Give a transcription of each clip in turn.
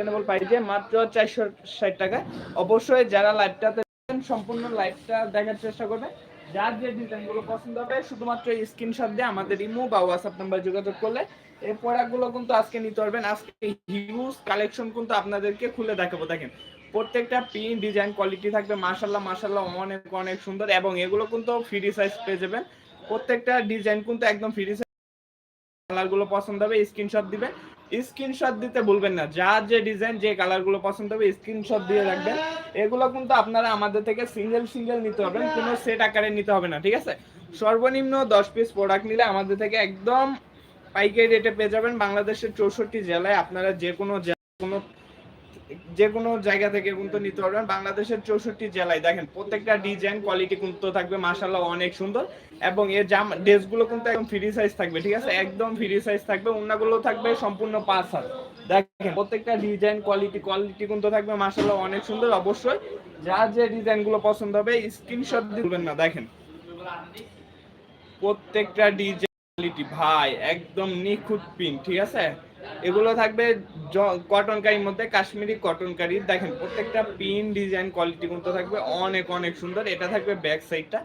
Reasonable প্রাইসে মাত্র চারশো ষাট টাকা। অবশ্যই যারা লাইভটাতে সম্পূর্ণ লাইভটা দেখার চেষ্টা করবে যার যে ডিজাইনগুলো পছন্দ হবে, শুধুমাত্র স্ক্রিনশট দিয়ে আমাদের ইমো বা হোয়াটসঅ্যাপ নাম্বার যোগাযোগ করলে এই প্রোডাক্টগুলো কিন্তু আজকে নিতে পারবেন। আজকে হিউজ কালেকশন কিন্তু আপনাদেরকে খুলে দেখাবো। দেখেন, প্রত্যেকটা পিন ডিজাইন কোয়ালিটি থাকবে। মার্শাল্লাহ মাশাল্লাহ অনেক অনেক সুন্দর এবং এগুলো কিন্তু ফ্রি সাইজ পেয়ে যাবেন। প্রত্যেকটা ডিজাইন কিন্তু একদম ফ্রি সাইজ কালারগুলো পছন্দ হবে স্ক্রিনশট দিবেন। স্ক্রিনশট দিতে ভুলবেন না। যার যে ডিজাইন যে কালারগুলো পছন্দ হবে স্ক্রিনশট দিয়ে রাখবেন। এগুলো কিন্তু আপনারা আমাদের থেকে সিঙ্গেল সিঙ্গেল নিতে পারবেন কোনো সেট আকারে নিতে হবে না, ঠিক আছে? সর্বনিম্ন দশ পিস প্রোডাক্ট নিলে আমাদের থেকে একদম পাইকারি রেটে পেয়ে যাবেন। বাংলাদেশের চৌষট্টি জেলায় আপনারা যে কোনো কোনো যে কোনো জায়গা থেকে কিন্তু নিতে পারবেন। বাংলাদেশের চৌষট্টি জেলায় দেখেন, প্রত্যেকটা ডিজাইন কোয়ালিটি কিন্তু থাকবে মাসাল্লাহ অনেক সুন্দর। এবং এর জাম ড্রেসগুলো কিন্তু একদম ফ্রি সাইজ থাকবে, ঠিক আছে? একদম ফ্রি সাইজ থাকবে অন্যগুলো থাকবে সম্পূর্ণ পাঁচ হাত। দেখেন, প্রত্যেকটা ডিজাইন কোয়ালিটি কোয়ালিটি কিন্তু থাকবে মাসাল্লাহ অনেক সুন্দর, অবশ্যই। যার যে ডিজাইনগুলো পছন্দ হবে স্ক্রিনশট দিবেন না, দেখেন। প্রত্যেকটা ডিজাইন কোয়ালিটি ভাই, একদম নিখুঁত পিন ঠিক আছে? এগুলো থাকবে কটন কারির মধ্যে কাশ্মীরি কটন কারি দেখেন, প্রত্যেকটা পিন, ডিজাইন কোয়ালিটি কিন্তু থাকবে অনেক অনেক সুন্দর। এটা থাকবে ব্যাক সাইডটা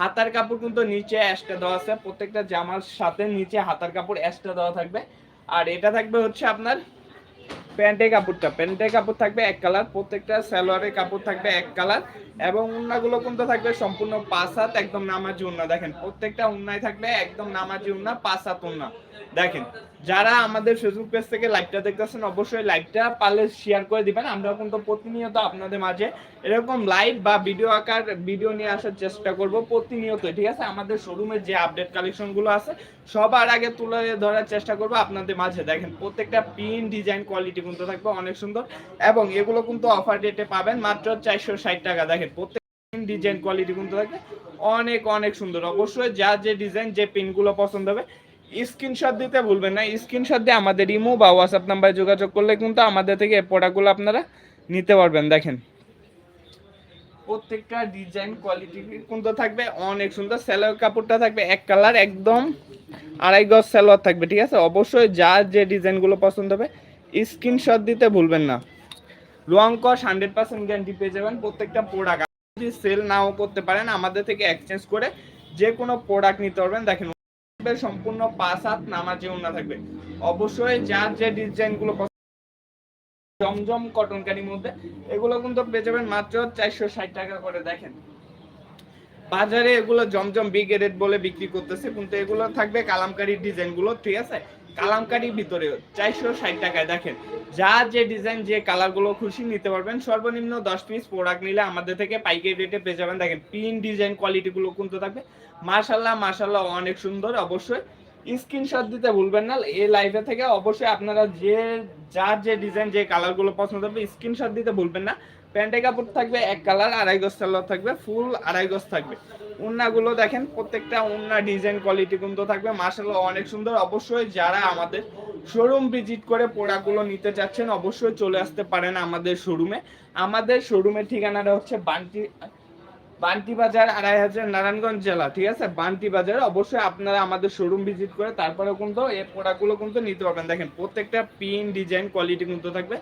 হাতার কাপড় কিন্তু নিচে অ্যাশটা দেওয়া আছে। প্রত্যেকটা জামার সাথে নিচে হাতার কাপড় অ্যাশটা দেওয়া থাকবে। আর এটা থাকবে হচ্ছে আপনার প্যান্টের কাপড়টা। প্যান্টের কাপড় থাকবে এক কালার, প্রত্যেকটা সালোয়ারের কাপড় থাকবে এক কালার এবং উন্নাগুলো কিন্তু থাকবে সম্পূর্ণ পাঁচ হাত, একদম নামাজি উন্না। দেখেন, প্রত্যেকটা উন্নায় থাকবে একদম নামাজি উন্না, পাঁচ হাত উন্না। দেখেন, যারা আমাদের ফেসবুক পেজ থেকে লাইভটা দেখতেছেন, অবশ্যই লাইভটা পারলে শেয়ার করে দিবেন। আমরা কিন্তু প্রতিনিয়ত আপনাদের মাঝে এরকম লাইভ বা ভিডিও আকার ভিডিও নিয়ে আসার চেষ্টা করব প্রতিনিয়ত ঠিক আছে? আমাদের শোরুমের যে আপডেট কালেকশনগুলো আছে, সবার আগে তুলে ধরার চেষ্টা করব আপনাদের মাঝে। দেখেন, প্রত্যেকটা পিন ডিজাইন কোয়ালিটি কিন্তু থাকবে অনেক সুন্দর এবং এগুলো কিন্তু অফার ডেটে পাবেন মাত্র চারশো ষাট টাকা। দেখেন, প্রত্যেক ডিজাইন কোয়ালিটি কিন্তু থাকবে অনেক অনেক সুন্দর। অবশ্যই যা যে ডিজাইন যে পিনগুলো পছন্দ হবে স্ক্রিনশট দিতে ভুলবেন না, স্ক্রিনশট দিয়ে আমাদের ইমো বা হোয়াটসঅ্যাপ নাম্বারে যোগাযোগ করলে কিন্তু আমাদের থেকে প্রোডাক্টগুলো আপনারা নিতে পারবেন, দেখেন। প্রত্যেকটা ডিজাইন কোয়ালিটি কিন্তু থাকবে অনেক সুন্দর সেলোয়ার কাপড়টা থাকবে এক কালার একদম আড়াই গজ সেলোয়ার থাকবে, ঠিক আছে? অবশ্যই যার যে ডিজাইনগুলো পছন্দ হবে, স্ক্রিনশট দিতে ভুলবেন না। রং কস হান্ড্রেড পার্সেন্ট গ্যারান্টি পেয়ে যাবেন প্রত্যেকটা প্রোডাক্ট যদি সেল নাও করতে পারেন, আমাদের থেকে এক্সচেঞ্জ করে যে কোনো প্রোডাক্ট নিতে পারবেন, দেখেন সম্পূর্ণ পাঁচ হাত নামাজি ওনা থাকবে। অবশ্যই যার যে ডিজাইনগুলো জমজম কটন কারির মধ্যে, এগুলো কিন্তু পেয়ে মাত্র চারশো ষাট টাকা করে, দেখেন। বাজারে এগুলো জমজম বিগ বলে বিক্রি করতেছে, কিন্তু এগুলো থাকবে কালামকারী ডিজাইনগুলো, ঠিক আছে? কালামকারির ভিতরে চারশো ষাট টাকায় দেখেন। যা যে ডিজাইন যে কালারগুলো খুশি নিতে পারবেন, সর্বনিম্ন দশ পিস প্রোডাক্ট নিলে আমাদের থেকে পাইকারি রেটে পেয়ে যাবেন। দেখেন পিন ডিজাইন কোয়ালিটি গুলো কিন্তু থাকবে। মাশাল্লাহ মাশাল্লাহ অনেক সুন্দর, অবশ্যই। স্ক্রিনশট দিতে ভুলবেন না, এই লাইভে থেকে অবশ্যই আপনারা যে, যার যে ডিজাইন যে কালারগুলো পছন্দ হবে স্ক্রিনশট দিতে ভুলবেন না। প্যান্টের কাপড় থাকবে, এক কালার, আড়াই গজ সালোয়ার থাকবে, ফুল আড়াই গজ থাকবে। উন্নাগুলো দেখেন, প্রত্যেকটা উন্না ডিজাইন কোয়ালিটি কিন্তু থাকবে। মার্শাল্লাহ অনেক সুন্দর। অবশ্যই যারা আমাদের শোরুম ভিজিট করে প্রোডাক্টগুলো নিতে চাচ্ছেন, অবশ্যই চলে আসতে পারেন আমাদের শোরুমে। আমাদের শোরুমের ঠিকানাটা হচ্ছে বান্টি বান্টি বাজার, আড়াই হাজার নারায়ণগঞ্জ জেলা, ঠিক আছে? বান্টি বাজার। অবশ্যই আপনারা আমাদের শোরুম ভিজিট করে তারপরেও কিন্তু এই প্রোডাক্টগুলো কিন্তু নিতে পারবেন। দেখেন, প্রত্যেকটা পিন, ডিজাইন, কোয়ালিটি কিন্তু থাকবে।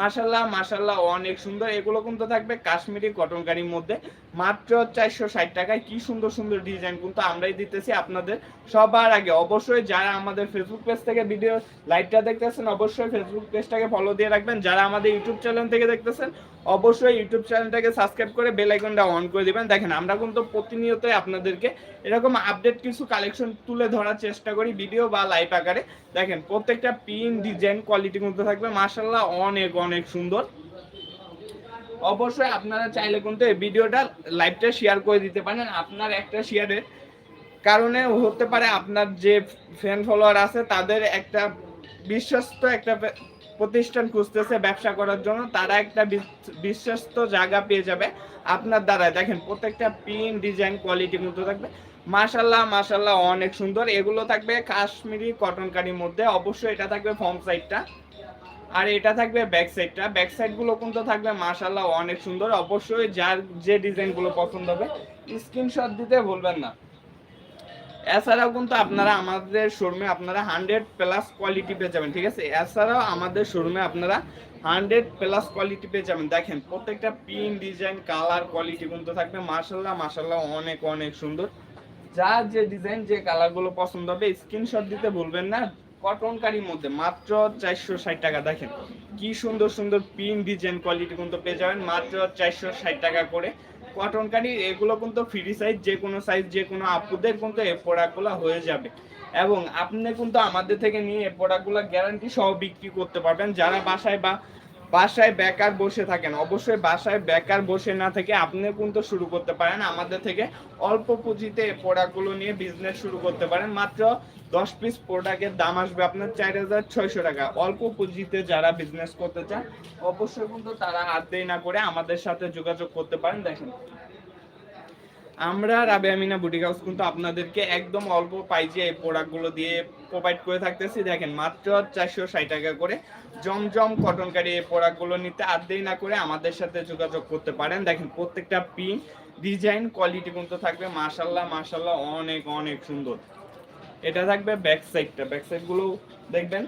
মাসাল্লাহ মাসাল্লাহ অনেক সুন্দর। এগুলো কিন্তু থাকবে কাশ্মীরি কটন গাড়ির মধ্যে। মাত্র চারশো ষাট টাকায়। কি সুন্দর সুন্দর ডিজাইন কিন্তু আমরাই দিতেছি আপনাদের সবার আগে। অবশ্যই যারা আমাদের ফেসবুক পেজ থেকে ভিডিও লাইভটা দেখতেছেন, অবশ্যই ফেসবুক পেজটাকে ফলো দিয়ে রাখবেন। যারা আমাদের ইউটিউব চ্যানেল থেকে দেখতেছেন অবশ্যই ইউটিউব চ্যানেলটাকে সাবস্ক্রাইব করে বেল আইকনটা অন করে দিবেন। দেখেন, আমরা কিন্তু প্রতিনিয়তই আপনাদেরকে এরকম আপডেট কিছু কালেকশন তুলে ধরার চেষ্টা করি ভিডিও বা লাইভ আকারে। দেখেন, প্রত্যেকটা পিন ডিজাইন কোয়ালিটি কিন্তু থাকবে। মার্শাল্লাহ অনেক অনেক সুন্দর। অবশ্যই আপনারা চাইলে কিন্তু এই ভিডিওটা লাইভটা শেয়ার করে দিতে পারেন। আপনার একটা শেয়ারের কারণে হতে পারে আপনার যে ফ্যান ফলোয়ার আছে, তাদের একটা বিশ্বস্ত একটা প্রতিষ্ঠান খুঁজতেছে, ব্যবসা করার জন্য, তারা একটা বিশ্বস্ত জায়গা পেয়ে যাবে আপনার দ্বারা দেখেন, প্রত্যেকটা পিন, ডিজাইন, কোয়ালিটি কিন্তু থাকবে। মাশাল্লাহ মাশাল্লাহ অনেক সুন্দর। এগুলো থাকবে কাশ্মীরি কটন কারির মধ্যে। অবশ্যই এটা থাকবে ফর্ম সাইডটা আর এটা থাকবে ব্যাক সাইডটা ব্যাক সাইডগুলো কিন্তু থাকবে মাশাল্লাহ অনেক সুন্দর। অবশ্যই যার যে ডিজাইনগুলো পছন্দ হবে স্ক্রিনশট দিতে ভুলবেন না। এছাড়াও কিন্তু আপনারা আমাদের শোরুমে আপনারা হান্ড্রেড প্লাস কোয়ালিটি পেয়ে যাবেন, ঠিক আছে? এছাড়াও আমাদের শোরুমে আপনারা হান্ড্রেড প্লাস কোয়ালিটি পেয়ে যাবেন। দেখেন, প্রত্যেকটা পিন ডিজাইন কালার কোয়ালিটি কিন্তু থাকবে। মার্শাল্লাহ মার্শাল্লাহ অনেক অনেক সুন্দর। যার যে ডিজাইন যে কালারগুলো পছন্দ হবে স্ক্রিনশট দিতে ভুলবেন না। কটন কারির মধ্যে মাত্র চারশো ষাট টাকা। দেখেন, কি সুন্দর সুন্দর পিন ডিজাইন কোয়ালিটি কিন্তু পেয়ে যাবেন। মাত্র চারশো ষাট টাকা করে। কটন কাটি এগুলো কিন্তু ফ্রি সাইজ যে কোনো সাইজ যে কোনো আপুদের কিন্তু এই প্রোডাক্টগুলো হয়ে যাবে। এবং আপনি কিন্তু আমাদের থেকে নিয়ে এই প্রোডাক্টগুলো গ্যারান্টি সহ বিক্রি করতে পারবেন। যারা বাসায় বা বাসায় বেকার বসে থাকেন। অবশ্যই বাসায় বেকার বসে না থেকে আপনি কিন্তু শুরু করতে পারেন। আমাদের থেকে অল্প পুঁজিতে এই প্রোডাক্টগুলো নিয়ে বিজনেস শুরু করতে পারেন। মাত্র দশ পিস প্রোডাক্টের দাম আসবে আপনার চার হাজার ছয়শো টাকা। অল্প পুঁজিতে যারা বিজনেস করতে চান, অবশ্যই কিন্তু তারা হাত দেরি না করে আমাদের সাথে যোগাযোগ করতে পারেন। দেখেন আমরা রাবে আমিনা বুটিক হাউস কিন্তু আপনাদেরকে একদম অল্প পাইজে এই প্রোডাক্টগুলো দিয়ে প্রোভাইড করে থাকতেছি। দেখেন, মাত্র চারশো ষাট টাকা করে জমজম কটনকারি এই প্রোডাক্টগুলো নিতে আর দেরি না করে আমাদের সাথে যোগাযোগ করতে পারেন। দেখেন, প্রত্যেকটা পিন ডিজাইন কোয়ালিটি কিন্তু থাকবে। মাশাল্লাহ মাশাল্লাহ অনেক অনেক সুন্দর। এটা থাকবে ব্যাক সাইডটা ব্যাক সাইডগুলো দেখবেন।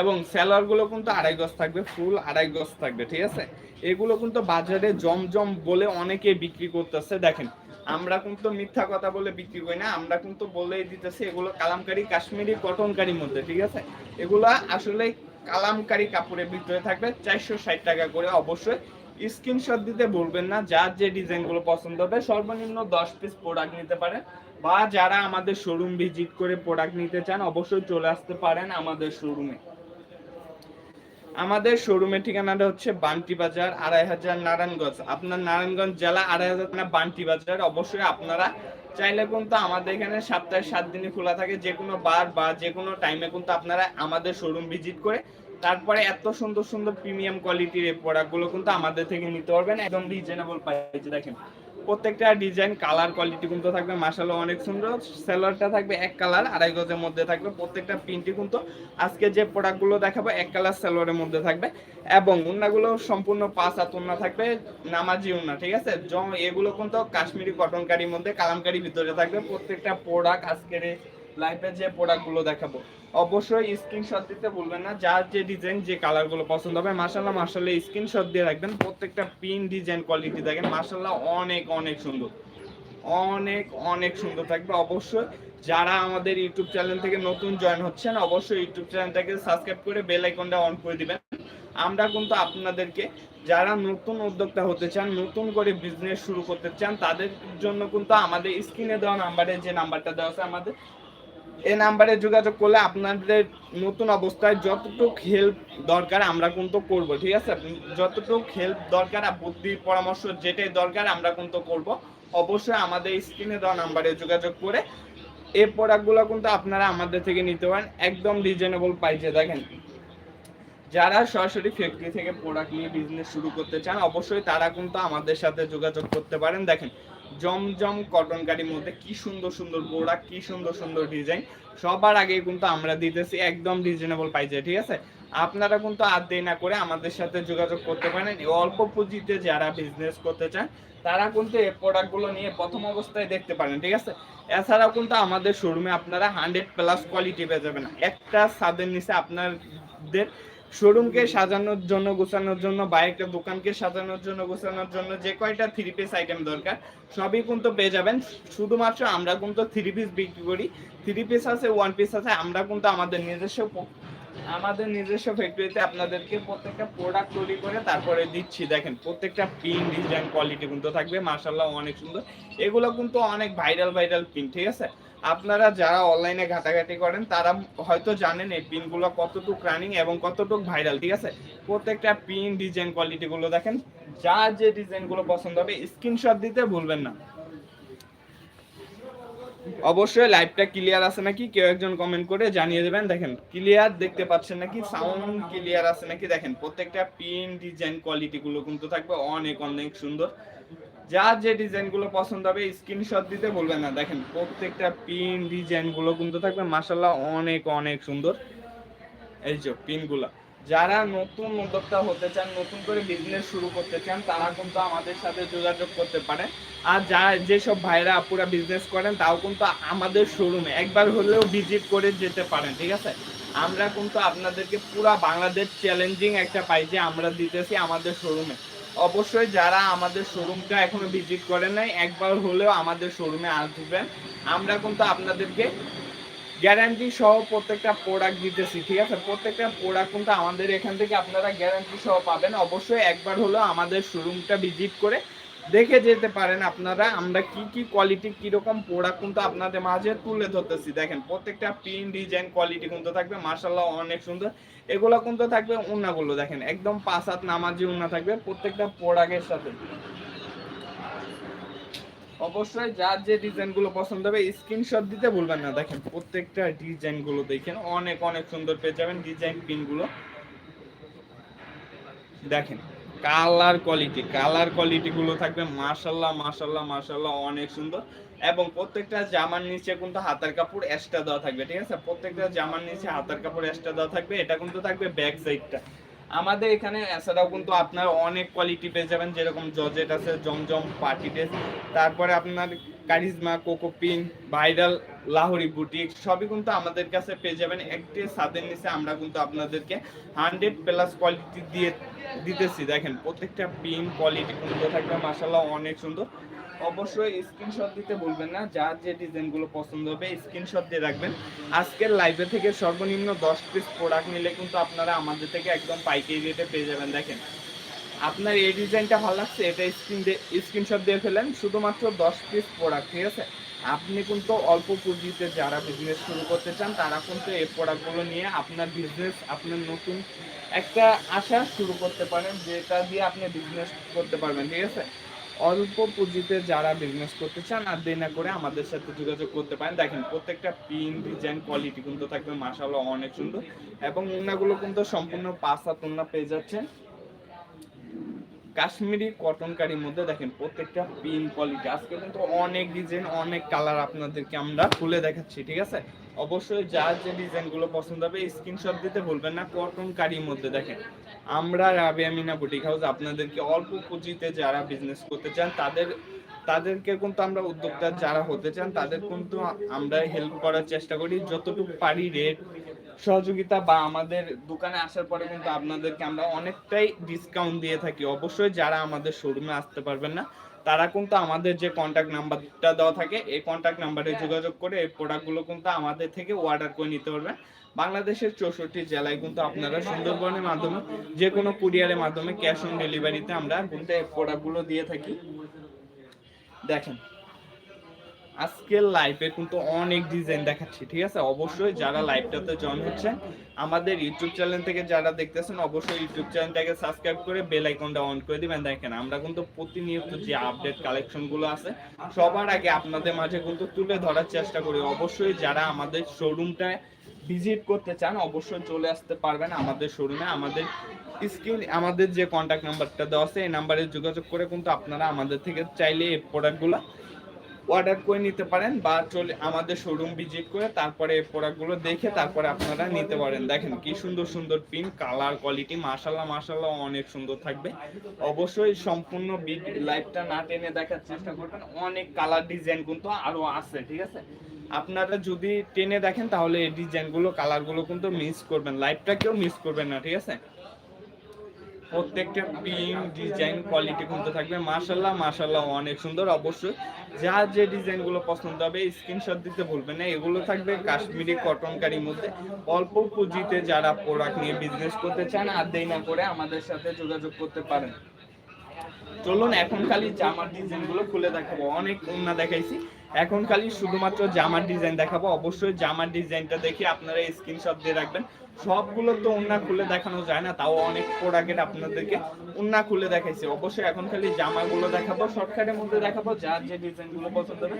এবং সেলারগুলো কিন্তু আড়াই গজ থাকবে ফুল আড়াই গজ থাকবে, ঠিক আছে? এগুলো কিন্তু বাজারে জমজম বলে অনেকে বিক্রি করতেছে। দেখেন, আমরা কিন্তু মিথ্যা কথা বলে বিক্রি করি না, আমরা কিন্তু বলেই দিতেছি, এগুলো কালামকারি কাশ্মীরি কটনকারির মধ্যে, ঠিক আছে? এগুলো আসলে কালামকারি কাপড়ের ভিতরে থাকবে, চারশো ষাট টাকা করে অবশ্যই। স্ক্রিনশট দিতে ভুলবেন না, যার যে ডিজাইনগুলো পছন্দ হবে, সর্বনিম্ন দশ পিস প্রোডাক্ট নিতে পারেন, বা যারা আমাদের শোরুম ভিজিট করে প্রোডাক্ট নিতে চান, অবশ্যই চলে আসতে পারেন আমাদের শোরুমে আমাদের শোরুমের ঠিকানাটা হচ্ছে বান্টি বাজার, আড়াই হাজার নারায়ণগঞ্জ। আপনার নারায়ণগঞ্জ জেলা আড়াই হাজার বান্টি বাজার। অবশ্যই আপনারা চাইলে কিন্তু আমাদের এখানে সপ্তাহে সাত দিনই খোলা থাকে। যে কোনো বার বা যে কোনো টাইমে কিন্তু আপনারা আমাদের শোরুম ভিজিট করে তারপরে এত সুন্দর সুন্দর প্রিমিয়াম কোয়ালিটির এই প্রোডাক্টগুলো কিন্তু আমাদের থেকে নিতে পারবেন। একদম রিজনেবল প্রাইসে দেখেন। প্রত্যেকটা ডিজাইন কালার কোয়ালিটি কিন্তু থাকবে মাসালো অনেক সুন্দর। সেলারটা থাকবে এক কালার আড়াই গজের মধ্যে থাকবে, প্রত্যেকটা প্রিন্টই কিন্তু আজকে যে প্রোডাক্টগুলো দেখাবো, এক কালার সেলোয়ারের মধ্যে থাকবে। এবং উন্নাগুলো সম্পূর্ণ পাঁচ হাত উন্না থাকবে, নামাজি উন্না ঠিক আছে? এগুলো কিন্তু কাশ্মীরি কটনকারির মধ্যে কালামকারি ভিতরে থাকবে। প্রত্যেকটা প্রোডাক্ট আজকের লাইফে যে প্রোডাক্টগুলো দেখাবো। অবশ্যই স্ক্রিনশট দিতে ভুলবেন না। যার যে ডিজাইন যে কালারগুলো পছন্দ হবে মার্শাল্লাহ মার্শাল্লাহ স্ক্রিনশট দিয়ে রাখবেন। প্রত্যেকটা পিন ডিজাইন কোয়ালিটি দেখেন মার্শাল্লাহ অনেক অনেক সুন্দর। অনেক অনেক সুন্দর থাকবে। অবশ্যই যারা আমাদের ইউটিউব চ্যানেল থেকে নতুন জয়েন হচ্ছেন, অবশ্যই ইউটিউব চ্যানেলটাকে সাবস্ক্রাইব করে বেল আইকনটা অন করে দিবেন। আমরা কিন্তু আপনাদেরকে, যারা নতুন উদ্যোক্তা হতে চান, নতুন করে বিজনেস শুরু করতে চান, তাদের জন্য কিন্তু আমাদের স্ক্রিনে দেওয়া নাম্বারে যে নাম্বারটা দেওয়া আছে আমাদের এই নাম্বারে যোগাযোগ করলে আপনাদের নতুন অবস্থায় যতটুকু হেল্প দরকার আমরা কিন্তু করব, ঠিক আছে? যতটুকু হেল্প দরকার বুদ্ধি, পরামর্শ যেটাই দরকার আমরা কিন্তু করব। অবশ্যই আমাদের স্ক্রিনে দেওয়া নাম্বারে যোগাযোগ করে এই প্রোডাক্টগুলো কিন্তু আপনারা আমাদের থেকে নিতে পারেন, একদম রিজনেবল প্রাইসে দেখেন, যারা সরাসরি ফ্যাক্টরি থেকে প্রোডাক্ট নিয়ে বিজনেস শুরু করতে চান, অবশ্যই তারা কিন্তু আমাদের সাথে যোগাযোগ করতে পারেন। দেখেন জমজম কটন কারির মধ্যে কি সুন্দর সুন্দর প্রোডাক্ট কি সুন্দর সুন্দর ডিজাইন সবার আগে কিন্তু আমরা দিতেছি একদম রিজনেবল প্রাইসে ঠিক আছে? আপনারা কিন্তু আর দেরি না করে আমাদের সাথে যোগাযোগ করতে পারেন। অল্প পুঁজিতে যারা বিজনেস করতে চান, তারা কিন্তু এই প্রোডাক্টগুলো নিয়ে প্রথম অবস্থায় দেখতে পারেন, ঠিক আছে? এছাড়াও কিন্তু আমাদের শোরুমে আপনারা হান্ড্রেড প্লাস কোয়ালিটি পেয়ে যাবেন। একটা ছাদের নিচে আপনাদের শোরুমকে সাজানোর জন্য, গোছানোর জন্য, বা একটা দোকানকে সাজানোর জন্য, গোছানোর জন্য যে কয়টা থ্রি পিস আইটেম দরকার, সবই কিন্তু পেয়ে যাবেন। শুধুমাত্র আমরা কিন্তু থ্রি পিস বিক্রি করি। থ্রি পিস আছে ওয়ান পিস আছে, আমরা কিন্তু আমাদের নিজস্ব আমাদের নিজস্ব ফ্যাক্টরিতে আপনাদেরকে প্রত্যেকটা প্রোডাক্ট তৈরি করে তারপরে দিচ্ছি। দেখেন, প্রত্যেকটা পিন ডিজাইন কোয়ালিটি কিন্তু থাকবে। মার্শাল্লাহ অনেক সুন্দর। এগুলো কিন্তু অনেক ভাইরাল ভাইরাল পিন ঠিক আছে? আপনারা যারা অনলাইনে ঘাটাঘাটি করেন, তারা হয়তো জানেন এই পিনগুলো কতটুক রানিং এবং কতটুক ভাইরাল ঠিক আছে? প্রত্যেকটা পিন ডিজাইন কোয়ালিটিগুলো দেখেন। যা যে ডিজাইনগুলো পছন্দ হবে স্ক্রিনশট দিতে ভুলবেন না। অবশ্যই লাইভটা ক্লিয়ার আছে নাকি? কেউ একজন কমেন্ট করে জানিয়ে দেবেন। দেখেন ক্লিয়ার দেখতে পাচ্ছেন নাকি? সাউন্ড ক্লিয়ার আছে নাকি? দেখেন, প্রত্যেকটা পিন ডিজাইন কোয়ালিটিগুলো কিন্তু থাকবে অনেক অনেক সুন্দর। যার যে ডিজাইনগুলো পছন্দ হবে স্ক্রিনশট দিতে বলবেন না। দেখেন, প্রত্যেকটা পিন ডিজাইনগুলো কিন্তু থাকবে মাসাল্লাহ অনেক অনেক সুন্দর। এই যে পিনগুলা। যারা নতুন উদ্যোক্তা হতে চান, নতুন করে বিজনেস শুরু করতে চান, তারা কিন্তু আমাদের সাথে যোগাযোগ করতে পারেন। আর যা, যেসব ভাইরা আপুরা বিজনেস করেন, তাও কিন্তু আমাদের শোরুমে একবার হলেও ভিজিট করে যেতে পারেন, ঠিক আছে? আমরা কিন্তু আপনাদেরকে পুরা বাংলাদেশ চ্যালেঞ্জিং একটা পাই যে আমরা দিতেছি আমাদের শোরুমে অবশ্যই যারা আমাদের শোরুমটা এখনও ভিজিট করেন নাই, একবার হলেও আমাদের শোরুমে আসবেন। আমরা কিন্তু আপনাদেরকে গ্যারান্টি সহ প্রত্যেকটা প্রোডাক্ট দিতেছি, ঠিক আছে? প্রত্যেকটা প্রোডাক্ট কিন্তু আমাদের এখান থেকে আপনারা গ্যারান্টি সহ পাবেন। অবশ্যই একবার হলেও আমাদের শোরুমটা ভিজিট করে দেখে যেতে পারেন আপনারা, আমরা কি কি কোয়ালিটি কীরকম প্রোডাক্ট কিন্তু আপনাদের মাঝে তুলে ধরতেছি। দেখেন, প্রত্যেকটা পিন ডিজাইন কোয়ালিটি কিন্তু থাকবে মার্শাল্লাহ অনেক সুন্দর। এগুলো কিন্তু থাকবে উন্নাগুলো, দেখেন, একদম পাঁচ হাত নামাজি উন্না থাকবে প্রত্যেকটা প্রোডাক্টের সাথে। অবশ্যই যার যে ডিজাইনগুলো পছন্দ হবে স্ক্রিনশট দিতে ভুলবেন না। দেখেন, প্রত্যেকটা ডিজাইনগুলো দেখেন, অনেক অনেক সুন্দর পেয়ে যাবেন ডিজাইন পিনগুলো। দেখেন কালার কোয়ালিটি কালার কোয়ালিটি গুলো থাকবে। মাশাল্লাহ মাশাল্লাহ মাশাল্লাহ অনেক সুন্দর। এবং প্রত্যেকটা জামার নিচে কিন্তু হাতার কাপড় এক্সট্রা দেওয়া থাকবে, ঠিক আছে? প্রত্যেকটা জামার নিচে হাতার কাপড় এক্সট্রা দেওয়া থাকবে। এটা কিন্তু থাকবে ব্যাক সাইডটা আমাদের এখানে, এছাড়াও কিন্তু আপনার অনেক কোয়ালিটি পেয়ে যাবেন, যেরকম জজেট আছে, জমজম পার্টি ড্রেস তারপরে আপনার কারিজমা, কোকো কোকোপিন ভাইরাল লাহোরি বুটিক, সবই কিন্তু আমাদের কাছে পেয়ে যাবেন। একটি ছাদের নিচে আমরা কিন্তু আপনাদেরকে হান্ড্রেড প্লাস কোয়ালিটি দিয়ে দিতেছি। দেখেন, প্রত্যেকটা পিন কোয়ালিটি কিন্তু থাকবে মাসাল্লাহ অনেক সুন্দর। অবশ্যই স্ক্রিনশট দিতে বলবেন না, যার যে ডিজাইনগুলো পছন্দ হবে স্ক্রিনশট দিয়ে রাখবেন। আজকের লাইভে থেকে সর্বনিম্ন দশ পিস প্রোডাক্ট নিলে কিন্তু আপনারা আমাদের থেকে একদম পাইকারি রেটে পেয়ে যাবেন। দেখেন, আপনার এই ডিজাইনটা ভালো লাগছে, এটা স্ক্রিন দিয়ে স্ক্রিনশট দিয়ে ফেলেন। শুধুমাত্র দশ পিস প্রোডাক্ট ঠিক আছে? আপনি কিন্তু অল্প পুঁজিতে যারা বিজনেস শুরু করতে চান, তারা কিন্তু এই প্রোডাক্টগুলো নিয়ে আপনার বিজনেস আপনার নতুন একটা আশা শুরু করতে পারেন, যেটা দিয়ে আপনি বিজনেস করতে পারবেন, ঠিক আছে? অল্প পুঁজিতে যারা বিজনেস করতে চান, আর দেনা করে আমাদের সাথে যোগাযোগ করতে পারেন। দেখেন, প্রত্যেকটা পিন ডিজাইন কোয়ালিটি কিন্তু থাকবে মাসাল্লাহ অনেক সুন্দর। এবং উন্নাগুলো কিন্তু সম্পূর্ণ পাঁচ হাত পেয়ে যাচ্ছেন। কাশ্মীরি কটন কারির মধ্যে দেখেন প্রত্যেকটা পিন কোয়ালিটি আজকে কিন্তু অনেক ডিজাইন অনেক কালার আপনাদেরকে আমরা খুলে দেখাচ্ছি, ঠিক আছে? অবশ্যই যার যে ডিজাইনগুলো পছন্দ হবে স্ক্রিনশট দিতে ভুলবেন না কটন কারির মধ্যে দেখেন। আমরা রাবে আমিনা বুটিক হাউস আপনাদেরকে অল্প পুঁজিতে যারা বিজনেস করতে চান, তাদের, তাদেরকে কিন্তু আমরা উদ্যোক্তা যারা হতে চান, তাদের কিন্তু আমরা হেল্প করার চেষ্টা করি, যতটুকু পারি রেট সহযোগিতা বা আমাদের দোকানে আসার পরে কিন্তু আপনাদেরকে আমরা অনেকটাই ডিসকাউন্ট দিয়ে থাকি। অবশ্যই যারা আমাদের শোরুমে আসতে পারবেন না তারা কিন্তু আমাদের যে কন্ট্যাক্ট নাম্বারটা দেওয়া থাকে এই কন্ট্যাক্ট নাম্বারে যোগাযোগ করে এই প্রোডাক্টগুলো কিন্তু আমাদের থেকে অর্ডার করে নিতে পারবেন। বাংলাদেশের চৌষট্টি জেলায় কিন্তু আপনারা সুন্দরবনের মাধ্যমে যে কোনো কুরিয়ারের মাধ্যমে ক্যাশ অন ডেলিভারিতে আমরা কিন্তু এই প্রোডাক্টগুলো দিয়ে থাকি। দেখেন আজকের লাইভে কিন্তু অনেক ডিজাইন দেখাচ্ছি, ঠিক আছে? অবশ্যই যারা লাইভটাতে জয়েন হচ্ছেন, আমাদের ইউটিউব চ্যানেল থেকে যারা দেখতেছেন, অবশ্যই ইউটিউব চ্যানেলটাকে সাবস্ক্রাইব করে বেল আইকনটা অন করে দিবেন। দেখেন, আমরা কিন্তু প্রতিনিয়ত যে আপডেট কালেকশনগুলো আছে, সবার আগে আপনাদের মাঝে কিন্তু তুলে ধরার চেষ্টা করি। অবশ্যই যারা আমাদের শোরুমটায় ভিজিট করতে চান, অবশ্যই চলে আসতে পারবেন আমাদের শোরুমে আমাদের স্ক্রিন, আমাদের যে কন্ট্যাক্ট নাম্বারটা দেওয়া আছে, এই নাম্বারে যোগাযোগ করে কিন্তু আপনারা আমাদের থেকে চাইলে এই প্রোডাক্টগুলো অর্ডার করে নিতে পারেন বা চলে আমাদের শোরুম ভিজিট করে তারপরে প্রোডাক্টগুলো দেখে তারপরে আপনারা নিতে পারেন। দেখেন কি সুন্দর সুন্দর পিন কালার কোয়ালিটি মাশাল্লাহ মাশাল্লাহ অনেক সুন্দর থাকবে। অবশ্যই সম্পূর্ণ লাইভটা না টেনে দেখার চেষ্টা করবেন। অনেক কালার ডিজাইন কিন্তু আরও আছে, ঠিক আছে? আপনারা যদি টেনে দেখেন তাহলে এই ডিজাইনগুলো কালারগুলো কিন্তু মিস করবেন। লাইভটাকেও মিস করবেন না, ঠিক আছে? প্রত্যেকটা পিন ডিজাইন কোয়ালিটি কিন্তু থাকবে। মাশাল্লাহ মাশাল্লাহ অনেক সুন্দর, অবশ্যই। যা যে ডিজাইনগুলো পছন্দ হবে স্ক্রিনশট দিতে ভুলবেন না। এগুলো থাকবে কাশ্মীরি কটন কারির মধ্যে। অল্প পুঁজিতে যারা প্রোডাক্ট নিয়ে বিজনেস করতে চান, আর দেরি না করে আমাদের সাথে যোগাযোগ করতে পারেন। চলুন, এখন খালি জামার ডিজাইনগুলো খুলে দেখাবো। অনেক ওন্না দেখাইছি। এখন খালি শুধুমাত্র জামার ডিজাইন দেখাবো। অবশ্যই জামার ডিজাইনটা দেখে আপনারা স্ক্রিনশট দিয়ে রাখবেন। সবগুলো তো ওন্না খুলে দেখানো যায় না, তাও অনেক প্রোডাক্টের আপনাদেরকে ওন্না খুলে দেখাইছি। অবশ্যই এখন খালি জামাগুলো দেখাবো শর্টকাটের মধ্যে দেখাবো, যার যে ডিজাইনগুলো পছন্দ হবে।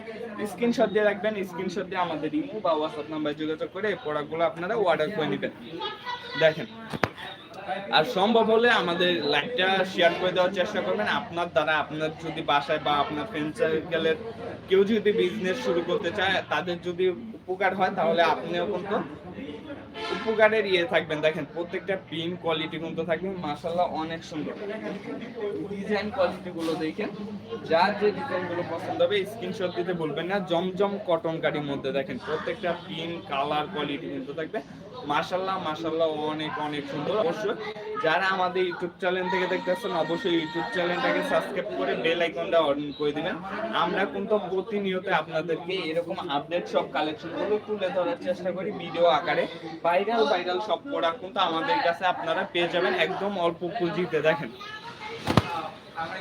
স্ক্রিনশট দিয়ে রাখবেন স্ক্রিনশট দিয়ে আমাদের ইমো বা হোয়াটসঅ্যাপ নাম্বারে যোগাযোগ করে এই প্রোডাক্টগুলো আপনারা অর্ডার করে নেবেন। দেখেন, আর সম্ভব হলে আমাদের লাইভটা শেয়ার করে দেওয়ার চেষ্টা করবেন। আপনার দ্বারা আপনার যদি বাসায় বা আপনার ফ্রেন্ড সার্কেলের কেউ যদি বিজনেস শুরু করতে চায়, তাদের যদি উপকার হয়, তাহলে আপনিও কিন্তু উপকারের ইয়ে থাকবেন। দেখেন, প্রত্যেকটা পিন কোয়ালিটি কিন্তু থাকবে। মাশাল্লাহ অনেক সুন্দর। ডিজাইন কোয়ালিটি গুলো দেখেন। যার যে ডিজাইনগুলো পছন্দ হবে স্ক্রিনশট দিতে বলবেন না। জমজম কটন কারির মধ্যে দেখেন, প্রত্যেকটা পিন কালার কোয়ালিটি কিন্তু থাকবে। মাশাল্লাহ মাশাল্লাহ অনেক অনেক সুন্দর। অবশ্যই যারা আমাদের ইউটিউব চ্যানেল থেকে দেখতেছেন, অবশ্যই ইউটিউব চ্যানেলটাকে সাবস্ক্রাইব করে বেল আইকনটা অন করে দিবেন। আমরা কিন্তু প্রতিনিয়ত আপনাদেরকে এরকম আপডেট সব কালেকশনগুলো তুলে ধরার চেষ্টা করি ভিডিও আকারে। ভাইরাল ভাইরাল সব প্রোডাক্ট কিন্তু আমাদের কাছে আপনারা পেয়ে যাবেন, একদম অল্প পুঁজিতে। দেখেন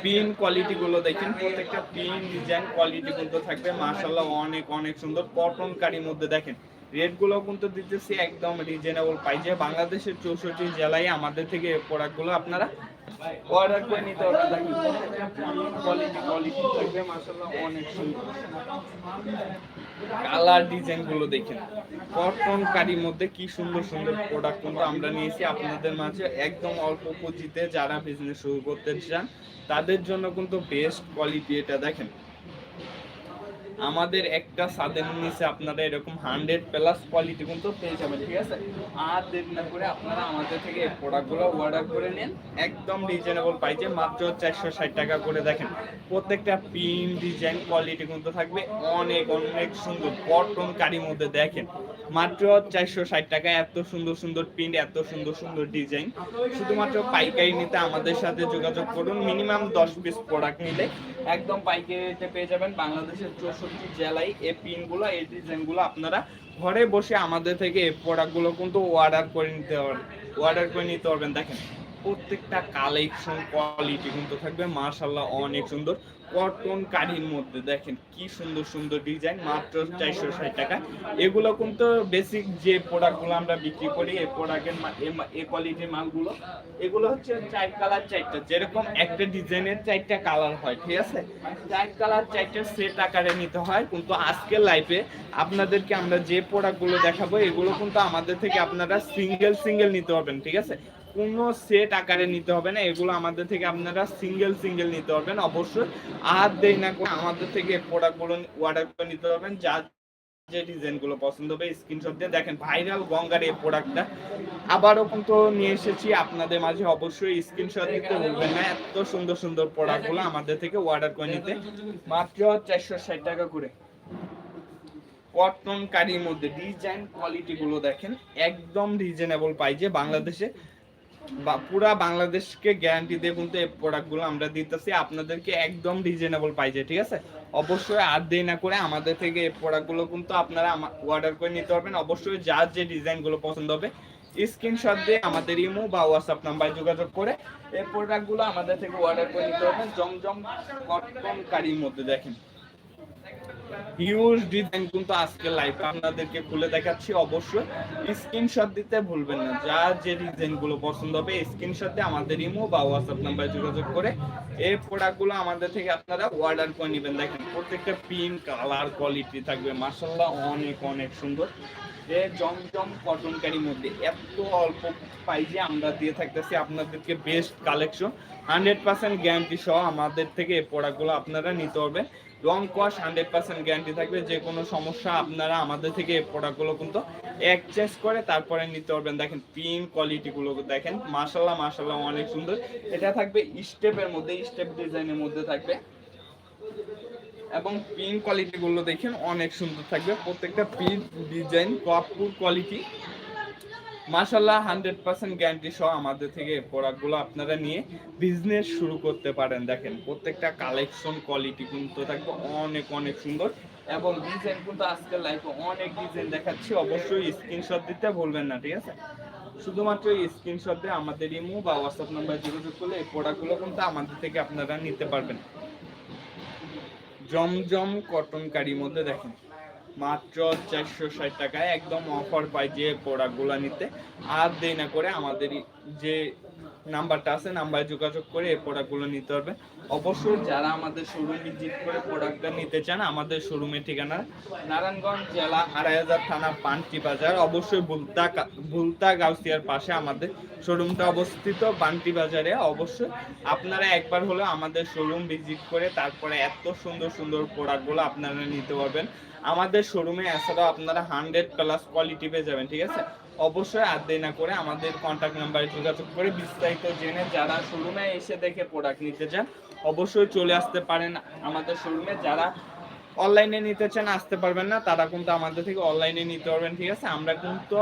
পিন কোয়ালিটি গুলো দেখেন, প্রত্যেকটা পিন ডিজাইন কোয়ালিটি কিন্তু থাকবে। মাশাল্লাহ অনেক অনেক সুন্দর। কটন কারির মধ্যে দেখেন রেটগুলো কিন্তু দিতেছি একদম রিজনেবল প্রাইজে বাংলাদেশের চৌষট্টি জেলায় আমাদের থেকে প্রোডাক্টগুলো আপনারা অর্ডার করে নিতে পারবেন। কোয়ালিটি কোয়ালিটি থাকবে মাশাল্লাহ অনেক সুন্দর। কালার ডিজাইনগুলো দেখেন কটন মধ্যে কি সুন্দর সুন্দর প্রোডাক্ট কিন্তু আমরা নিয়েছি আপনাদের মাঝে। একদম অল্প পুঁজিতে যারা বিজনেস শুরু করতে চান, তাদের জন্য কিন্তু বেস্ট কোয়ালিটি এটা দেখেন। আমাদের একটা সাদের নিচে আপনারা এরকম হান্ড্রেড প্লাস কোয়ালিটি কিন্তু পেয়ে যাবেন, ঠিক আছে? আর দেরি না করে আপনারা আমাদের থেকে এই প্রোডাক্টগুলো অর্ডার করে নেন, একদম রিজনেবল পাইছে মাত্র চারশো ষাট টাকা করে দেখেন। প্রত্যেকটা পিন ডিজাইন কোয়ালিটি কিন্তু থাকবে অনেক অনেক সুন্দর কটন কারির মধ্যে দেখেন। মাত্র চারশো ষাট টাকায় এত সুন্দর সুন্দর পিন এত সুন্দর সুন্দর ডিজাইন শুধুমাত্র পাইকারি নিতে আমাদের সাথে যোগাযোগ করুন মিনিমাম দশ পিস প্রোডাক্ট নিলে। একদম পাইকারিতে পেয়ে যাবেন বাংলাদেশের চৌষট্টি জেলায় এই পিনগুলো, এই ডিজাইনগুলো আপনারা ঘরে বসে আমাদের থেকে এই প্রোডাক্টগুলো কিন্তু অর্ডার করে নিতে পারবেন অর্ডার করে নিতে পারবেন। দেখেন, প্রত্যেকটা কালেকশন কোয়ালিটি কিন্তু থাকবে। মার্শাল্লাহ অনেক সুন্দর। কটন কারির মধ্যে, দেখেন কি সুন্দর সুন্দর ডিজাইন মাত্র চারশো ষাট টাকা। এগুলো কিন্তু বেসিক যে প্রোডাক্টগুলো আমরা বিক্রি করি, এই প্রোডাক্টের এই কোয়ালিটির মালগুলো, এগুলো হচ্ছে চার কালার চারটা। যেরকম একটা ডিজাইনের চারটা কালার হয়, ঠিক আছে? চার কালার চারটা সেট আকারে নিতে হয়, কিন্তু আজকের লাইফে আপনাদেরকে আমরা যে প্রোডাক্টগুলো দেখাবো, এগুলো কিন্তু আমাদের থেকে আপনারা সিঙ্গেল সিঙ্গেল নিতে পারবেন, ঠিক আছে? কোনো সেট আকারে নিতে হবে না। এগুলো আমাদের থেকে আপনারা সিঙ্গেল সিঙ্গেল নিতে পারবেন। অবশ্যই আর না আমাদের থেকে প্রোডাক্টগুলো অর্ডার করে নিতে পারবেন। যা যে ডিজাইনগুলো পছন্দ হবে স্ক্রিনশট দিয়ে দেখেন ভাইরাল গঙ্গার এই প্রোডাক্টটা আবারও কিন্তু নিয়ে এসেছি আপনাদের মাঝে। অবশ্যই স্ক্রিনশট না। এত সুন্দর সুন্দর প্রোডাক্টগুলো আমাদের থেকে অর্ডার করে নিতে। মাত্র চারশো ষাট টাকা করে। কটন কারির মধ্যে ডিজাইন কোয়ালিটি গুলো দেখেন। একদম রিজনেবল পাইছে বাংলাদেশে বা পুরা বাংলাদেশকে গ্যারান্টি দিয়ে কিন্তু এই প্রোডাক্টগুলো আমরা দিতেছি। আপনাদেরকে একদম রিজনেবল পাইছে ঠিক আছে? অবশ্যই আর দেরি না করে আমাদের থেকে এই প্রোডাক্টগুলো কিন্তু আপনারা অর্ডার করে নিতে পারবেন। অবশ্যই যার যে ডিজাইনগুলো পছন্দ হবে স্ক্রিনশট দিয়ে আমাদের ইমো বা হোয়াটসঅ্যাপ নাম্বারে যোগাযোগ করে এই প্রোডাক্টগুলো আমাদের থেকে অর্ডার করে নিতে পারবেন। জমজম কটন কারির মধ্যে দেখেন। হিউজ ডিজাইন কিন্তু আজকে লাইভে আপনাদেরকে খুলে দেখাচ্ছি অবশ্যই। স্ক্রিনশট দিতে ভুলবেন না। যা যে পছন্দ হবে আমাদের ইমো বা হোয়াটসঅ্যাপ নাম্বারে যোগাযোগ করে এই প্রোডাক্টগুলো আমাদের থেকে আপনারা অর্ডার করে নেবেন। দেখেন, প্রত্যেকটা পিন কালার কোয়ালিটি থাকবে। মার্শাল্লাহ অনেক অনেক সুন্দর। যে জমজম কটন কারির মধ্যে এত অল্প প্রাইজে আমরা দিয়ে থাকতেছি আপনাদেরকে best collection hundred percent guarantee সহ আমাদের থেকে এই প্রোডাক্টগুলো আপনারা নিতে পারবেন রং কস হান্ড্রেড পার্সেন্ট গ্যারান্টি থাকবে। যে কোনো সমস্যা আপনারা আমাদের থেকে এই প্রোডাক্টগুলো কিন্তু এক্সচেঞ্জ করে তারপরে নিতে পারবেন। দেখেন পিন কোয়ালিটিগুলো দেখেন মাশাল্লাহ মাশাল্লাহ অনেক সুন্দর। এটা থাকবে স্টেপের মধ্যে স্টেপ ডিজাইনের মধ্যে থাকবে। এবং পিন কোয়ালিটিগুলো দেখেন, অনেক সুন্দর থাকবে। প্রত্যেকটা পিন ডিজাইন কাপড় কোয়ালিটি মাশাল্লাহ হান্ড্রেড পার্সেন্ট গ্যারান্টি সহ আমাদের থেকে প্রোডাক্টগুলো আপনারা নিয়ে বিজনেস শুরু করতে পারেন। দেখেন, প্রত্যেকটা কালেকশন কোয়ালিটি কিন্তু থাকবে অনেক অনেক সুন্দর এবং ডিজাইন কিন্তু আজকের লাইফে অনেক ডিজাইন দেখাচ্ছি। অবশ্যই স্ক্রিনশট দিতে ভুলবেন না, ঠিক আছে? শুধুমাত্র স্ক্রিনশট দিয়ে আমাদের ইমো বা হোয়াটসঅ্যাপ নাম্বার যোগাযোগ করলে এই প্রোডাক্টগুলো কিন্তু আমাদের থেকে আপনারা নিতে পারবেন। জমজম কটন কারির মধ্যে দেখেন মাত্র চারশো ষাট টাকায় একদম অফার পাই যে প্রোডাক্টগুলো নিতে। আর দেরি না করে আমাদের যে নাম্বারটা আছে নাম্বারে যোগাযোগ করে এই প্রোডাক্টগুলো নিতে পারবে অবশ্যই যারা আমাদের শোরুম ভিজিট করে প্রোডাক্টটা নিতে চান, আমাদের শোরুমের ঠিকানা নারায়ণগঞ্জ জেলা আড়াই হাজার থানা পান্টি বাজার। অবশ্যই ভুলতা ভুলতা গাউসিয়ার পাশে আমাদের শোরুমটা অবস্থিত বান্টি বাজারে। অবশ্যই আপনারা একবার হলেও আমাদের শোরুম ভিজিট করে তারপরে এত সুন্দর সুন্দর প্রোডাক্টগুলো আপনারা নিতে পারবেন। আমাদের শোরুমে এছাড়াও আপনারা হান্ড্রেড প্লাস কোয়ালিটি পেয়ে যাবেন, ঠিক আছে? অবশ্যই আর দেরি না করে আমাদের কন্ট্যাক্ট নাম্বারে যোগাযোগ করে বিস্তারিত জেনে যারা শোরুমে এসে দেখে প্রোডাক্ট নিতে চান অবশ্যই চলে আসতে পারেন আমাদের শোরুমে। যারা অনলাইনে নিতে চান, আসতে পারবেন না, তারা কিন্তু আমাদের থেকে অনলাইনে নিতে পারবেন, ঠিক আছে? আমরা কিন্তু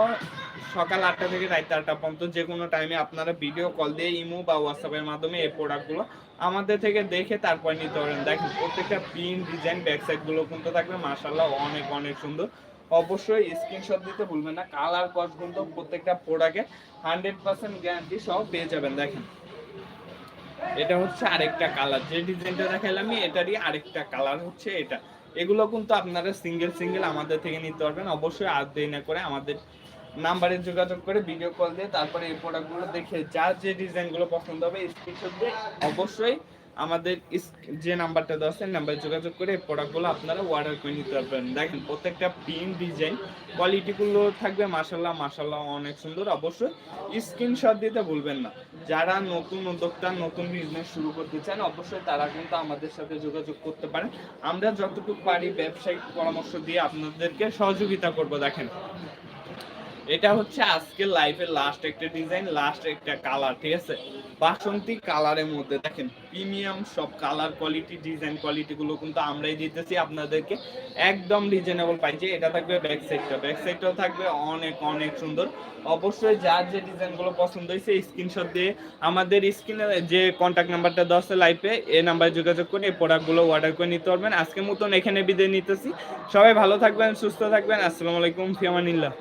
সকাল আটটা থেকে রাত আটটা পর্যন্ত যে কোনো টাইমে আপনারা ভিডিও কল দিয়ে ইমো বা হোয়াটসঅ্যাপের মাধ্যমে এই প্রোডাক্টগুলো আমাদের থেকে দেখে তারপর নিতে পারেন। দেখেন, প্রত্যেকটা প্রিন্ট ডিজাইন ব্যাকসাইডগুলো কিন্তু থাকবে। মার্শাল্লাহ অনেক অনেক সুন্দর। অবশ্যই স্ক্রিনশট দিতে ভুলবেন না। কালার কস্ট কিন্তু প্রত্যেকটা প্রোডাক্টে হান্ড্রেড পার্সেন্ট গ্যারান্টি সহ পেয়ে যাবেন। দেখেন এটা হচ্ছে আরেকটা কালার যে ডিজাইনটা দেখালাম এটারই আরেকটা কালার হচ্ছে এটা। এগুলো কিন্তু আপনারা সিঙ্গেল সিঙ্গেল আমাদের থেকে নিতে পারবেন। অবশ্যই আর দেরি না করে আমাদের নাম্বারে যোগাযোগ করে ভিডিও কল দিয়ে তারপরে এই প্রোডাক্টগুলো দেখে যার যে ডিজাইনগুলো পছন্দ হবে স্ক্রিনশট দিয়ে অবশ্যই আমাদের যে নাম্বারটা দেওয়া আছে নাম্বারে যোগাযোগ করে প্রোডাক্টগুলো আপনারা অর্ডার করে নিতে পারবেন। দেখেন, প্রত্যেকটা প্রিন্ট ডিজাইন কোয়ালিটিগুলো থাকবে মাসাল্লাহ মাসাল্লাহ অনেক সুন্দর। অবশ্যই স্ক্রিনশট দিতে ভুলবেন না। যারা নতুন উদ্যোক্তা, নতুন বিজনেস শুরু করতে চান, অবশ্যই তারা কিন্তু আমাদের সাথে যোগাযোগ করতে পারেন। আমরা যতটুকু পারি ব্যবসায়িক পরামর্শ দিয়ে আপনাদেরকে সহযোগিতা করব, দেখেন। এটা হচ্ছে আজকের লাইফের লাস্ট একটা ডিজাইন লাস্ট একটা কালার ঠিক আছে? বাসন্তী কালারের মধ্যে দেখেন প্রিমিয়াম সব কালার কোয়ালিটি ডিজাইন কোয়ালিটি গুলো কিন্তু আমরাই দিতেছি আপনাদেরকে। একদম রিজনেবল পাইছে এটা থাকবে ব্যাক সাইডটা ব্যাক সাইডটাও থাকবে অনেক অনেক সুন্দর। অবশ্যই যার যে ডিজাইনগুলো পছন্দ হয়েছে স্ক্রিনশট দিয়ে আমাদের স্ক্রিনে যে কন্ট্যাক্ট নাম্বারটা দেওয়া আছে লাইভে এই নাম্বারে যোগাযোগ করে এই প্রোডাক্টগুলো অর্ডার করে নিতে পারবেন। আজকের মতন এখানে বিদায় নিতেছি। সবাই ভালো থাকবেন, সুস্থ থাকবেন। আসসালামু আলাইকুম, ফিয়ামানিল্লাহ।